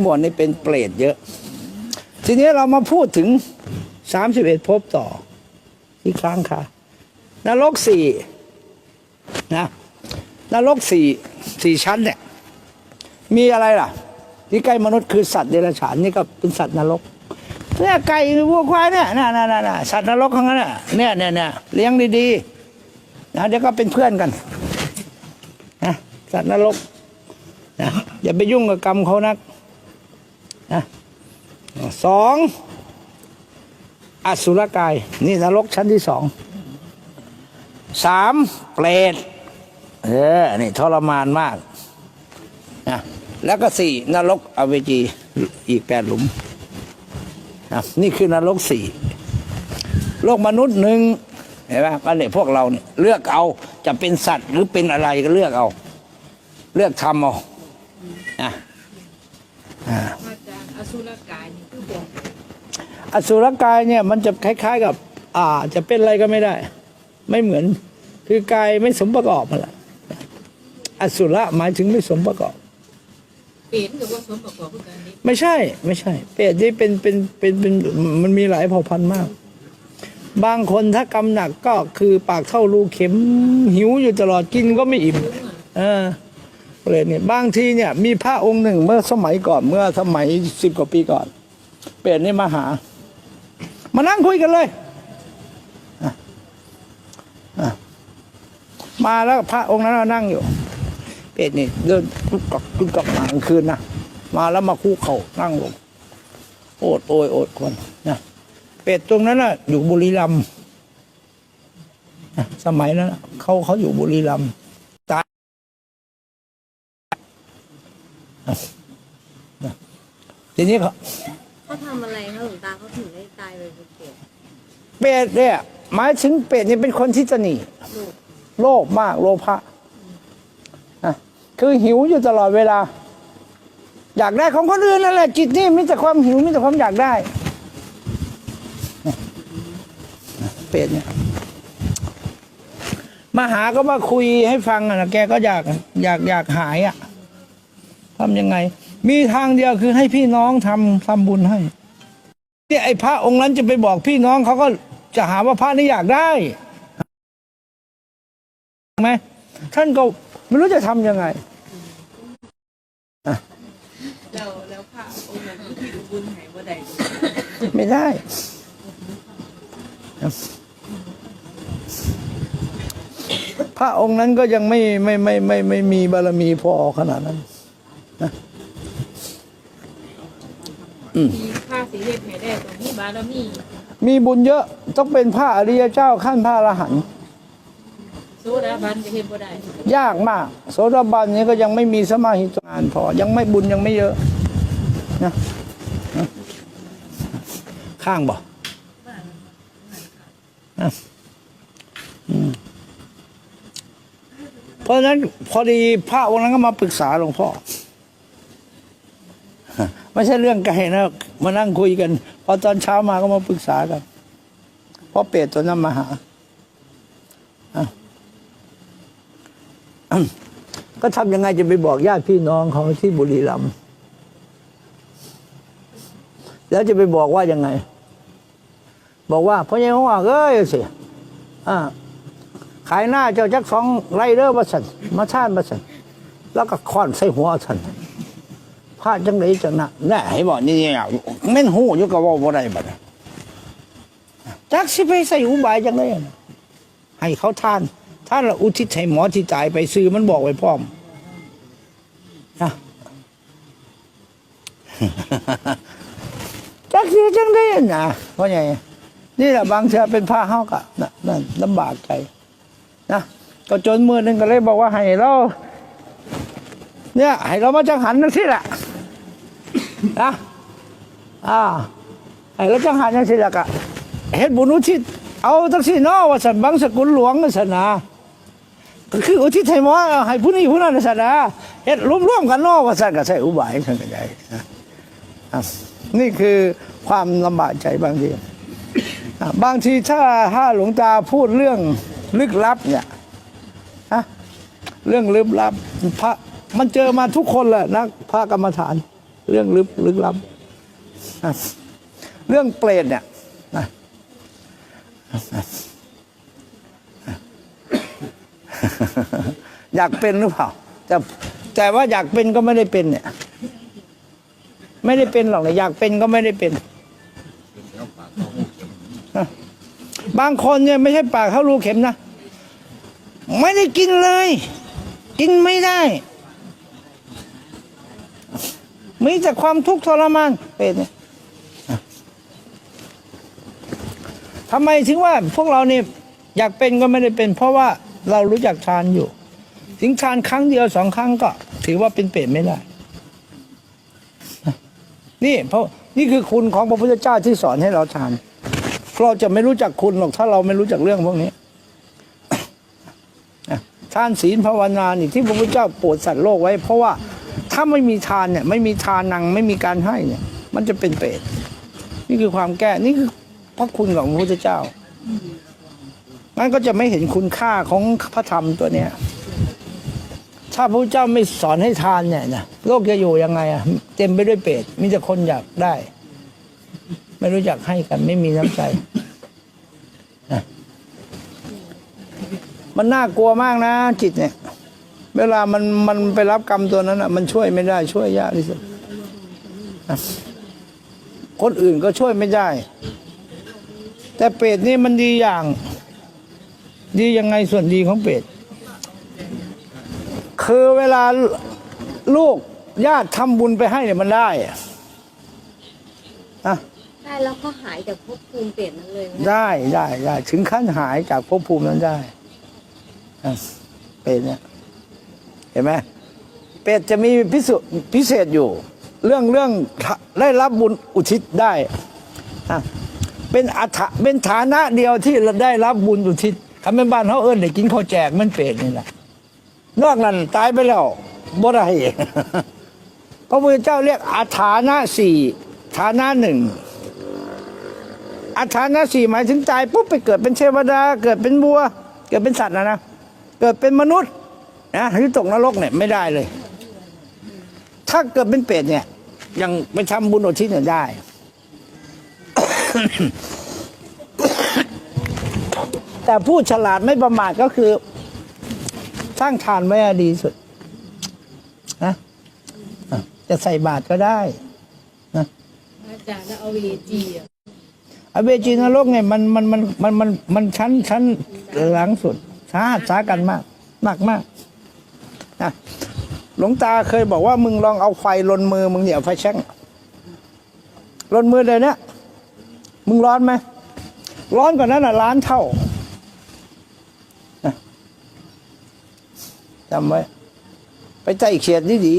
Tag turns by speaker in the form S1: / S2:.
S1: หมดนี่เป็นเปรตเยอะ ทีนี้เรามาพูดถึงสามสิบเอ็ดภพต่อ อีกครั้งค่ะ นรกสี่นะนรกสี่สี่ชั้นเนี่ย มีอะไรล่ะ ที่ใกล้มนุษย์คือสัตว์เดรัจฉานนี่ก็เป็นสัตว์นรกเนี่ยไก่วัวควายเนี่ยน่ะน่ะน่ะน่ะสัตว์นรกทั้งนั้นน่ะเนี่ยเนี่ยเนี่ยเลี้ยงดีๆนะเดี๋ยวก็เป็นเพื่อนกันนะสัตว์นรกนะอย่าไปยุ่งกับกรรมเขานัก สองอสุรกาย นี่นรกชั้นที่สองสามเปรตเออนี่ทรมานมากนะแล้วก็สี่นรกอเวจีอีกแปดหลุมนะนี่คือนรกสี่โลกมนุษย์หนึ่งเห็นไหมก็เนี่ยพวกเราเนี่ยเลือกเอาจะเป็นสัตว์หรือเป็นอะไรก็เลือกเอา เลือกทำเอานะ
S2: อาจารย์อสุรกายนี่คื อ
S1: สุรกายเนี่ยมันจะคล้าย ๆกับ อ่า จะเป็นอะไรก็ไม่ได้ ไม่เหมือน คือกายไม่สมประกอบมาละอสุระหมายถึงไม่สมประกอบ
S2: เปลี่ยนกับว่าสมประกอบคือกันนี้
S1: ไม่ใช่ ไม่ใช่ เป็ดนี่เป็นเป็นเป็นเป็นมันมีหลายเผ่าพันธุ์มาก บางคนถ้ากำหนักก็คือปากเท่ารูเข็มหิวอยู่ตลอดกินก็ไม่อิ่มเออเลยเนี่ยบางทีเนี่ยมีพระองค์หนึ่งเมื่อสมัยก่อนเมื่อสมัยสิบกว่าปีก่อน เป็ดนี่มาหา มานั่งคุยกันเลยมาแล้วพระองค์นั้นนั่งอยู่ เป็ดนี่เดินกุกกักกุกกักมากลางคืนนะมาแล้วมาคู่เข่านั่งลงโอดโอยโอดคนนะเป็ดตรงนั้นน่ะ อยู่บุรีรัมย์สมัยนั้นเขาเขาอยู่บุรีรัมย์ตายทีนี้เขา
S3: เขาทำอะไรคะหลวงตาเขาถึงได้ตายเลยคุณเกียรติ
S1: เป็ดเนี่ยหมายถึงเป็ดนี่เป็นคนที่จะหนีโลภมากโลภะนะคือหิวอยู่ตลอดเวลา อยากได้ของคนอื่นนั่นแหละจิตนี่มีแต่ความหิวมีแต่ความอยากได้ เป็ดเนี่ยมาหาก็มาคุยให้ฟังอะนะแกก็อยากอยากอยากหายอะทำยังไง มีทางเดียวคือให้พี่น้องทำทำบุญให้เนี่ยไอ้พระองค์นั้นจะไปบอกพี่น้องเขาก็จะหาว่าพระนี่อยากได้ไหมท่านก็ไม่รู้จะทำยังไง
S2: แล้วแล้วพระองค์นั้นที่อุบุญให้บ่ได้
S1: ไม่ได้พระองค์นั้นก็ยังไม่ไม่ไม่ไม่ไม่มีบารมีพอขนาดนั้น
S2: มีค่าสีเฮ็ดให้ได้ตรงนี้บารมี
S1: มีบุญเยอะต้องเป็นพระอริยเจ้าขั้นพระอรหันต์
S2: โซดาบันจะเฮ็ดบ่ได้
S1: ยากมาก โสดาบันนี้ก็ยังไม่มีสมาหิตงานพอ ยังไม่บุญยังไม่เยอะนะนะข้างบ่นะอืมเพราะฉะนั้นพอดีพระองค์นั้นก็มาปรึกษาหลวงพ่อ ไม่ใช่เรื่องไกลนะมานั่งคุยกัน พอตอนเช้ามาก็มาปรึกษากันเพราะเป็ดตัวนั้นมาหาก็ทำยังไงจะไปบอกญาติพี่น้องเขาที่บุรีรัมย์แล้วจะไปบอกว่ายังไง บอกว่าพ่อใหญ่ของว่าเอ้ยสิอ่าขายหน้าเจ้าจักสองไรเดอร์มาสันมาชาติมาสันแล้วก็ค้อนใส่หัวสัน พลาดจังเลยจังนะแน่ให้บอกนี่เนี่ยแม่นหูอยู่กับว่าบ่ได้บัดน่ะจักสิไปใส่หูบายจังเลยน่ะให้เขาทาน ท่านละอุทิศให้หมอที่ตายไปซื้อมันบอกไว้พร้อมนะจักเสียจังได้นะเพราะไงนี่แหละบางเทือเป็นผ้าเฮากะนะนั่นลำบากใจนะก็จนมือหนึ่งก็เลยบอกว่าให้เราเนี่ยให้เรามาจังหันนั่นสิแหละ นะอ่าให้เราจังหันนั่นสิแหละกะเฮ็ดบุญอุทิศเอาทั้งสี่นอว่าสันบางสกุลหลวงนั่นสันนะก็คืออุทิศให้หมอให้ผู้นี้ผู้นั้นสันนะเฮ็ดรวมๆกันเนอว่าสันก็ใช้อุบายสันก็ได้นะนี่คือความลำบากใจบางทีบางทีถ้าถ้าหลวงตาพูดเรื่องลึกลับเนี่ยฮะเรื่องลึกลับพระมันเจอมาทุกคนแหละนะพระกรรมฐาน เรื่องลึกลึกล้ำเรื่องเปรตเนี่ยอยากเป็นหรือเปล่าแต่แต่ว่าอยากเป็นก็ไม่ได้เป็นเนี่ย ไม่ได้เป็นหรอกนะอยากเป็นก็ไม่ได้เป็น บางคนเนี่ยไม่ใช่ปากเขารูเข็มนะ ไม่ได้กินเลย กินไม่ได้ มีแต่ความทุกข์ทรมานเป็นทำไมถึงว่าพวกเราเนี่ยอยากเป็นก็ไม่ได้เป็น เพราะว่าเรารู้จักทานอยู่ ถึงทานครั้งเดียวสองครั้งก็ ถือว่าเป็นเปรตไม่ได้นี่เพราะนี่คือคุณของพระพุทธเจ้าที่สอนให้เราทานเราจะไม่รู้จักคุณหรอกถ้าเราไม่รู้จักเรื่องพวกนี้ทานศีลภาวนานี่ที่พระพุทธเจ้าโปรดสัตว์โลกไว้ เพราะว่า ถ้าไม่มีทานเนี่ยไม่มีทานังไม่มีการให้เนี่ย มันจะเป็นเปรตนี่คือความแก้นี่คือพระคุณของพระพุทธเจ้ามันก็จะไม่เห็นคุณค่าของพระธรรมตัวเนี้ยถ้าพระเจ้าไม่สอนให้ทานเนี่ยนะโลกจะอยู่ยังไงอะเต็มไปด้วยเปรตมีแต่คนอยากได้ ไม่รู้จักให้กัน ไม่มีน้ำใจนะมันน่ากลัวมากนะจิตเนี่ย เวลามันมันไปรับกรรมตัวนั้นอะ มันช่วยไม่ได้ช่วยยากที่สุดนะคนอื่นก็ช่วยไม่ได้ แต่เปรตนี่มันดีอย่าง ดียังไงส่วนดีของเปรตคือเวลาลูกญาติทำบุญไปให้เนี่ยมันได้อะนะ
S3: ได้แล้วก็หายจากภพภูมิเปลี่ยนนั้นเลยนะ
S1: ได้ได้ได้ถึงขั้นหายจากภพภูมินั้นได้อะเป็นเนี่ย เห็นไหมเป็ดจะมีพิสุพิเศษอยู่ เรื่องเรื่องได้รับบุญอุทิศได้เป็นอัฐะเป็นฐานะเดียวที่ได้รับบุญอุทิศคำเป็นบ้านเขาเอิญได้กินข้าวแจกมันเป็ดนี่แหละนอกนั้นตายไปแล้วบ่ได้พระพุทธเจ้าเรียกอาฐานะสี่ฐานะหนึ่งอาฐานะสี่หมายถึงตายปุ๊บไปเกิดเป็นเทวดา เกิดเป็นบัว เกิดเป็นสัตว์นะนะ เกิดเป็นมนุษย์ นะหรือตกนรกเนี่ยไม่ได้เลย ถ้าเกิดเป็นเป็ดเนี่ยยังไปทำบุญอุทิศเนี่ยได้ แต่ผู้ฉลาดไม่ประมาทก็คือ สร้างทานไว้อะดีสุดนะอะจะใส่บาตรก็ได้
S2: อาจารย์แล้วเอาเวจีอะ
S1: อเวจีนรกเนี่ยมันมันมันมันมันมันชั้นชั้นหลังสุดสาหัสสากันมากมากมาก นะหลวงตาเคยบอกว่ามึงลองเอาไฟลนมือมึงเนี่ยเอาไฟแช่งลนมือเลยเนี่ยมึงร้อนไหมร้อนกว่านั้นอะล้านเท่าจำไว้ ไปใจเขียดีดี